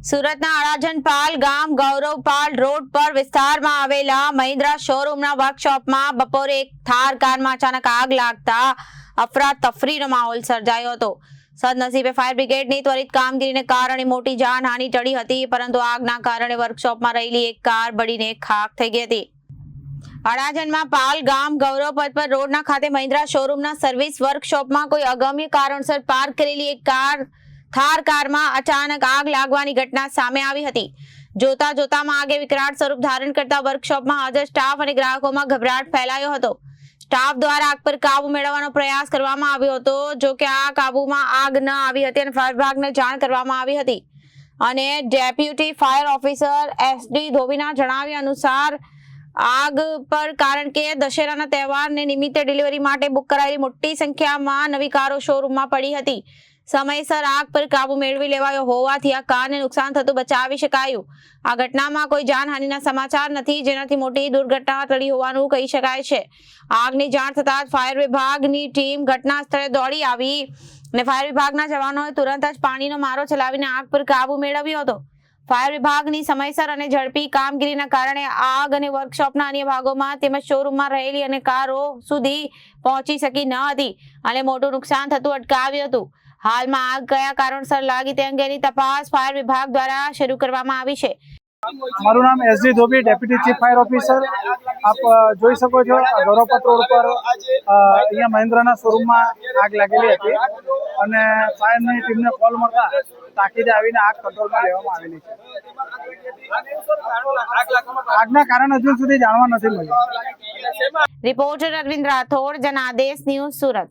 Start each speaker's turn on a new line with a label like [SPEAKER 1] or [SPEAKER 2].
[SPEAKER 1] સુરતના અડાજનપાલ ગામ ગૌરવપાલ રોડ પર વિસ્તારમાં આવેલા મહિન્દ્રા શોરૂમના વર્કશોપમાં બપોરે એક થાર કારમાં અચાનક આગ લાગતા અફરાતફરીનો માહોલ સર્જાયો હતો. સદનસીબે ફાયર બ્રિગેડની ત્વરિત કામગીરીને કારણે મોટી જાનહાનિ ટળી હતી, પરંતુ આગના કારણે વર્કશોપમાં રહેલી એક કાર બળીને ખાખ થઈ ગઈ હતી. અડાજણમાં પાલ ગામ ગૌરવ પથ પર રોડના ખાતે મહિન્દ્રા શોરૂમના સર્વિસ વર્કશોપમાં કોઈ અગમ્ય કારણસર પાર્ક કરેલી એક કાર થાર કારમાં અચાનક આગ લાગવાની ઘટના સામે આવી હતી. જોતા જોતામાં આગે વિકરાળ સ્વરૂપ ધારણ કરતા વર્કશોપમાં હાજર સ્ટાફ અને ગ્રાહકોમાં ગભરાટ ફેલાયો હતો. સ્ટાફ દ્વારા આગ પર કાબુ મેળવવાનો પ્રયાસ કરવામાં આવ્યો હતો, જો કે આ કાબુમાં આગ ન આવી હતી અને ફાયર વિભાગને જાણ કરવામાં આવી હતી. અને ડેપ્યુટી ફાયર ઓફિસર એસડી ધોબીના જણાવ્યા અનુસાર, આગ પર કારણ કે દશેરાના તહેવારને નિમિત્તે ડિલિવરી માટે બુક કરાયેલી મોટી સંખ્યામાં નવી કારો શોરૂમમાં પડી હતી. સમયસર આગ પર કાબુ મેળવી લેવાયો હોવાથી આ કારને નુકસાન થતું બચાવી શકાયું. આ ઘટનામાં કોઈ જાનહાનિના સમાચાર નથી, જેનાથી મોટી દુર્ઘટના ટળી હોવાનું કહી શકાય છે. આગની જાણ થતાં ફાયર વિભાગની ટીમ ઘટના સ્થળે દોડી આવી અને ફાયર વિભાગના જવાનોએ તુરંત જ પાણીનો મારો ચલાવીને આગ પર કાબુ મેળવ્યો હતો. ફાયર વિભાગની સમયસર અને ઝડપી કામગીરીના કારણે આગ અને વર્કશોપના અન્ય ભાગોમાં તેમજ શોરૂમમાં રહેલી અને કારો સુધી પહોંચી શકી ન હતી. અને મોટું નુકસાન થતું અટકાવ્યું હતું. હાલમાં આગ કયા કારણસર લાગી તે અંગેની તપાસ ફાયર વિભાગ દ્વારા શરૂ કરવામાં આવી છે.
[SPEAKER 2] મારું નામ SD Dhobi, deputy chief fire officer. આપ જોઈ શકો છો ગૌરવપત રોડ પર અહીંયા મહેન્દ્રના શોરૂમમાં આગ લાગેલી હતી. અને ફાયરની ટીમને કોલ મળતા તાકીદે આવીને આગ કંટ્રોલમાં લેવામાં આવેલી છે. આગના કારણ હજુ સુધી જાણવા નથી મળ્યું.
[SPEAKER 1] Reporter Arvind Rathod, Janadesh news Surat.